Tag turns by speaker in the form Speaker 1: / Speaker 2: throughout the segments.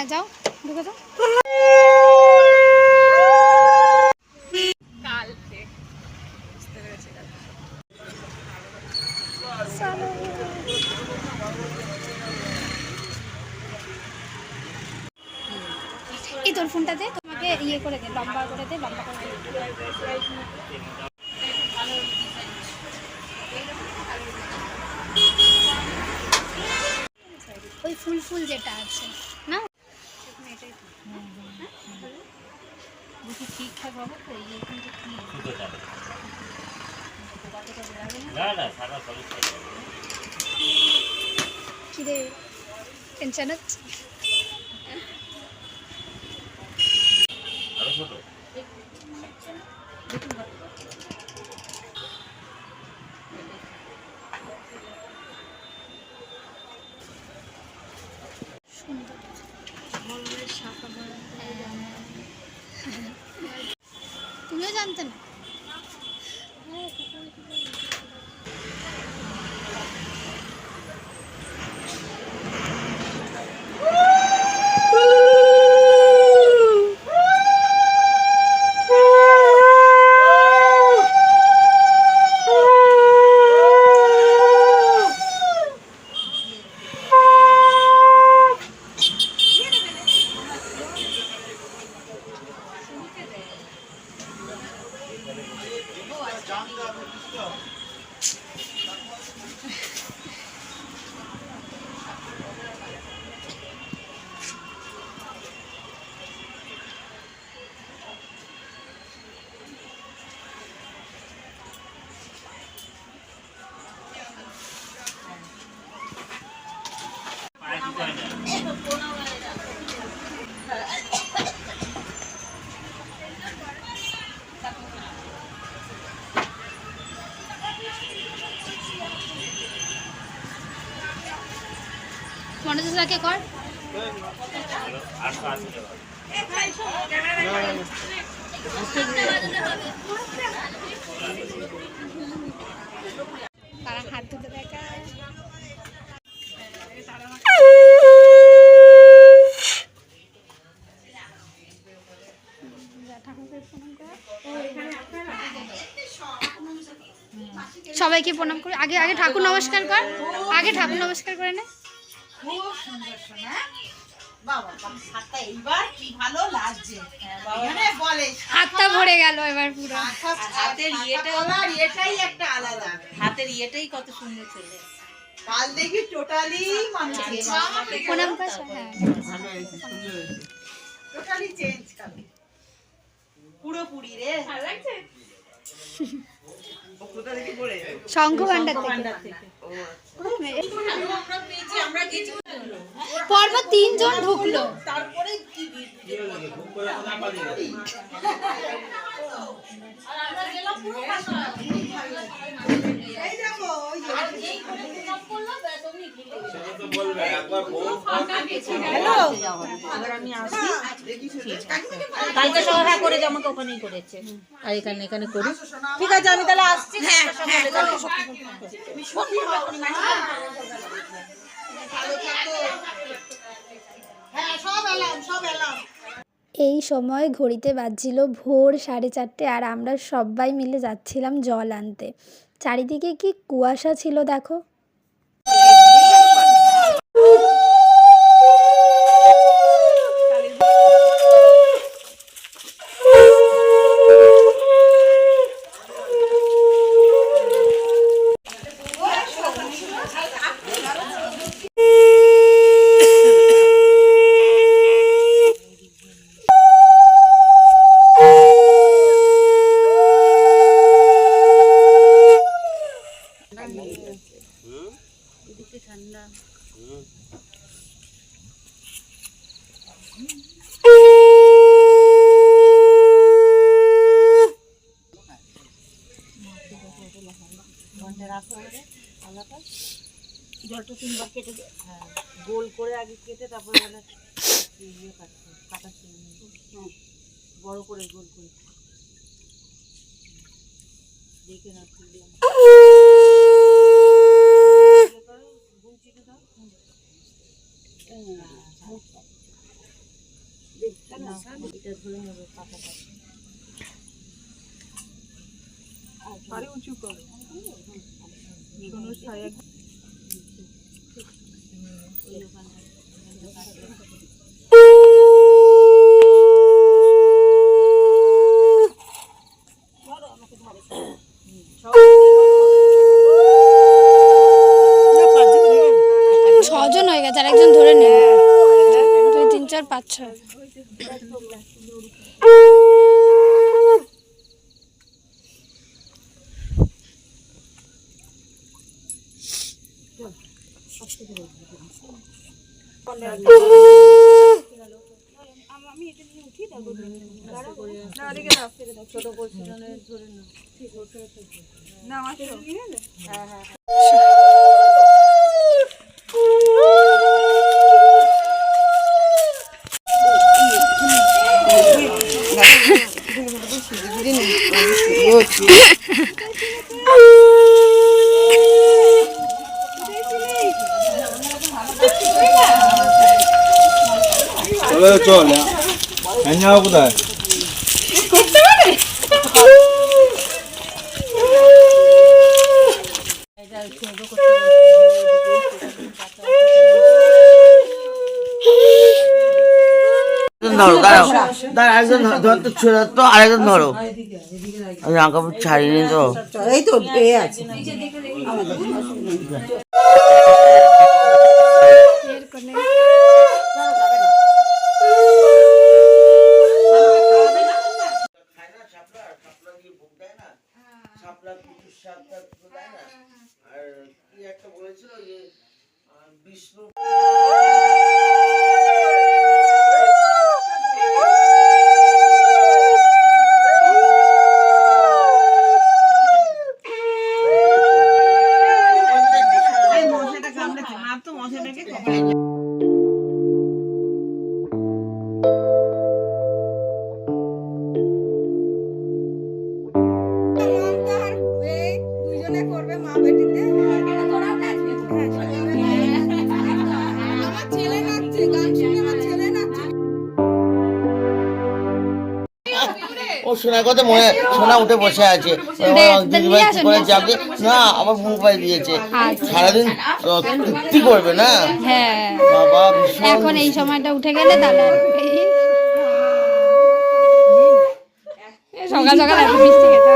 Speaker 1: হ্যাঁ যাও ঢুকে যাও। এই তোর ফোনটা দে তোমাকে ইয়ে করে দে লম্বা করে দে লম্বা করে দে। ওই ফুল ফুল যেটা আছে। না ঠিকঠাক হবে তো এই কিন্তু কি
Speaker 2: না না সারা সলিড
Speaker 1: টেনশন হচ্ছে জানতে না
Speaker 2: পায়ে
Speaker 1: মনোজদাকে কর? হাত ধুতে সবাইকে প্রণাম করে। আগে আগে ঠাকুর নমস্কার কর। আগে ঠাকুর নমস্কার করে নে।
Speaker 3: খুব সুন্দর শোনা। বাবা বাবা, হাতটা এইবার কি ভালো লাগছে। এখানে বলে
Speaker 1: হাতটা ভরে গেল এবার পুরো।
Speaker 3: হাতের ইয়েটা বলার ইয়েটাই একটা আলাদা।
Speaker 4: হাতের ইয়েটাই কত সুন্দর চলে
Speaker 3: কাল দেখবি টোটালি মানুষ
Speaker 1: প্রণাম কর হ্যাঁ।
Speaker 3: টোটালি চেঞ্জ কাল। পুরোপুরি রে।
Speaker 1: থেকে।
Speaker 4: ভান্ডার থেকে।
Speaker 3: আমরা পেয়েছি আমরা কিছু
Speaker 1: পর্ব তিনজন ঢুকলো।
Speaker 3: তারপরে কি ভিড় এই দেখো ওই যে
Speaker 4: কালকে সবাই করে যে আমাকে ওখানেই করেছে। আর এখানে এখানে করি। ঠিক আছে আমি তাহলে আসছি হ্যাঁ
Speaker 3: হ্যাঁ
Speaker 1: এই সময় ঘড়িতে বাজছিল ভোর সাড়ে চারটে আর আমরা সবাই মিলে যাচ্ছিলাম জল আনতে। চারিদিকে কি কুয়াশা ছিল দেখো। 哦。
Speaker 4: জলটা তিনবার কেটে হ্যাঁ গোল করে আগে কেটে তারপরে মানে ইয়ে কাটতে কাটাচ্ছি বড় করে গোল করে। দেখে না তুললাম গুলচিকে দাও এটা ধরে নেবে পাতাটা
Speaker 5: আরে উঁচু করো সোনুর ছায়া
Speaker 1: ছজন হয়ে গেছে আর একজন ধরে নে দুই তিন চার পাঁচ ছয়
Speaker 4: ছোট পরিচালনের ধরে নাও
Speaker 5: না আসো
Speaker 6: চলে চল হ্যাঁ যাব কোথায়
Speaker 7: ধরো দাঁড়াও দাঁড়া একজন ধর- ধর তো ছেড়ে তো আরেকজন ধরো। আমি জামা কাপড় ছাড়িনি তো।
Speaker 3: এই তো আছে।
Speaker 7: আর কি একটা বলেছিল যে বিষ্ণু
Speaker 3: কামড়েছে মা তো
Speaker 7: ও শোনার কথা মনে সোনা উঠে বসে আছে। ও দিদিভাই কি করে যাবে? না আবার মোবাইল দিয়েছে। সারাদিন তৃপ্তি করবে না?
Speaker 1: হ্যাঁ।
Speaker 7: বাবা
Speaker 1: এখন এই সময়টা উঠে গেলে তাহলে সকাল সকাল এত মিষ্টি খেতে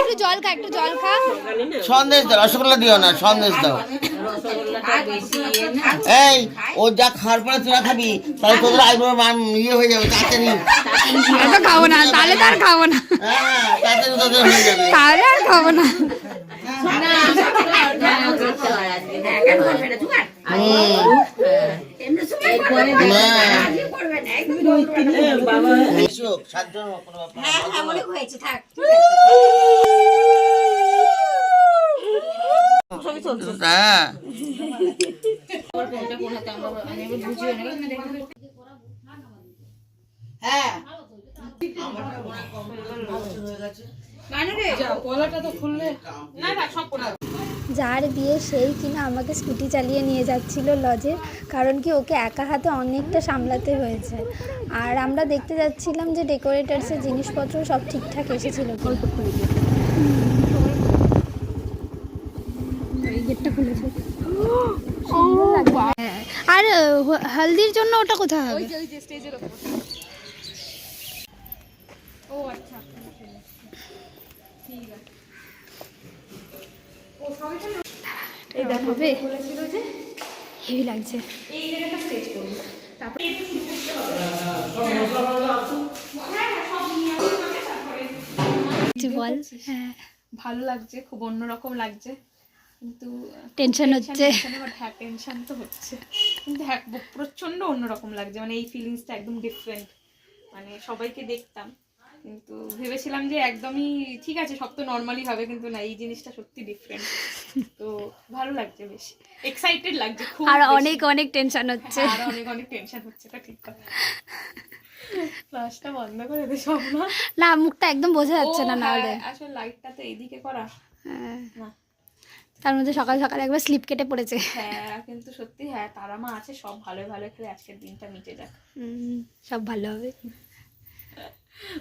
Speaker 1: একটু জল খা একটু জল খা।
Speaker 7: সন্দেশ দাও রসগোল্লা দিও না সন্দেশ দাও। এই ও যা খাওয়ার পরে তোরা খাবি তাহলে তোদের আইবুড়ো মান ইয়ে হয়ে যাবে তাড়াতাড়ি
Speaker 1: এত খাব না তাহলে তো আর খাব না।
Speaker 7: হ্যাঁ তাড়াতাড়ি তোদের হয়ে যাবে।
Speaker 1: তাহলে আর খাব না।
Speaker 7: এসো, সাতজন কোনো হ্যাঁ
Speaker 3: হ্যাঁ।
Speaker 1: যার বিয়ে সেই কিনা আমাকে স্কুটি চালিয়ে নিয়ে যাচ্ছিল লজে কারণ কি ওকে একা হাতে অনেকটা সামলাতে হয়েছে। আর আমরা দেখতে যাচ্ছিলাম যে ডেকোরেটার্সের জিনিসপত্র সব ঠিকঠাক এসেছিল। আর হলদির জন্য ওটা কোথায় হবে? এটা হবে হেভি লাগছে। কিছু বল। হ্যাঁ।
Speaker 5: ভালো লাগছে খুব অন্যরকম লাগছে। কিন্তু
Speaker 1: টেনশন হচ্ছে।
Speaker 5: হ্যাঁ টেনশন তো হচ্ছে। কিন্তু হ্যাঁ প্রচণ্ড অন্যরকম লাগছে। মানে এই ফিলিংসটা একদম ডিফারেন্ট মানে সবাইকে দেখতাম। কিন্তু ভেবেছিলাম যে একদমই ঠিক আছে সব তো নর্মালি হবে কিন্তু না এই জিনিসটা সত্যি ডিফারেন্ট তো ভালো লাগছে বেশ। এক্সাইটেড লাগছে খুব
Speaker 1: আর অনেক অনেক টেনশন হচ্ছে।
Speaker 5: হ্যাঁ, আর অনেক অনেক টেনশন হচ্ছে এটা ঠিক কথা। বন্ধ করে দে সব না
Speaker 1: না মুখটা একদম বোঝা যাচ্ছে না নাহলে।
Speaker 5: হ্যাঁ, আসলে লাইটটা তো এইদিকে করা।
Speaker 1: হ্যাঁ।
Speaker 5: না।
Speaker 1: তার মধ্যে সকাল সকাল একবার স্লিপ কেটে পড়েছে।
Speaker 5: হ্যাঁ কিন্তু সত্যি হ্যাঁ তারা মা আছে সব ভালো ভালো খেলে আজকের দিনটা মিটে যাক।
Speaker 1: সব ভালো হবে।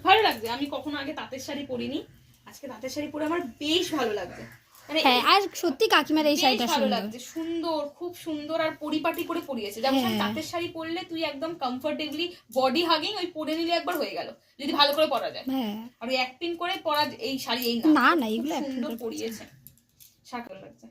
Speaker 5: ভালো লাগছে আমি কখনো আগে তাঁতের শাড়ি পরিনি আজকে তাঁতের শাড়ি পরে আমার বেশ ভালো লাগছে মানে
Speaker 1: হ্যাঁ আর সত্যি কাকিমার এই শাড়িটা
Speaker 5: ভালো লাগছে সুন্দর খুব সুন্দর আর পরিপাটি করে পরিয়েছে। যেমন
Speaker 1: হ্যাঁ।
Speaker 5: তাঁতের শাড়ি পরলে তুই একদম কমফোর্টেবলি বডি হাগিং ওই পরে নিলে একবার হয়ে গেল যদি ভালো করে পরা যায়।
Speaker 1: হ্যাঁ।
Speaker 5: আর এক পিন করে পরা এই শাড়ি এই
Speaker 1: না, না, এগুলো
Speaker 5: সুন্দর পরিয়েছে। শাক লাগছে।